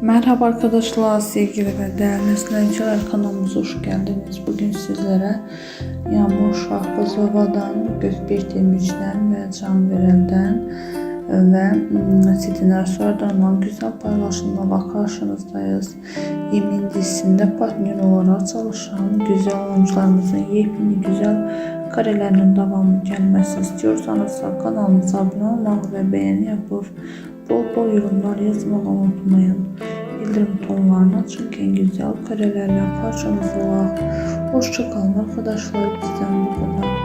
Merhaba arkadaşlar, sevgili ve değerli izleyiciler kanalımıza hoş geldiniz. Bugün sizlere Yağmur Şahbazova'dan, Gökbir Demirci'den ve Can Verel'den ve mm, Sidin Ersoy'dan olan güzel paylaşımlarla karşınızdayız. Yemin dizisinde partner olarak çalışan güzel oyuncularımızın yepyeni güzel karelerinin devamı gelmesi istiyorsanız kanalımıza abone olmayı ve beğeni yapıp bol bol yorumlar yazmayı unutmayın. Bildirim tonlarını açın ki en güzel karelerle karşınızda olaq. Hoşça kalın arkadaşlar bizden bu kadar.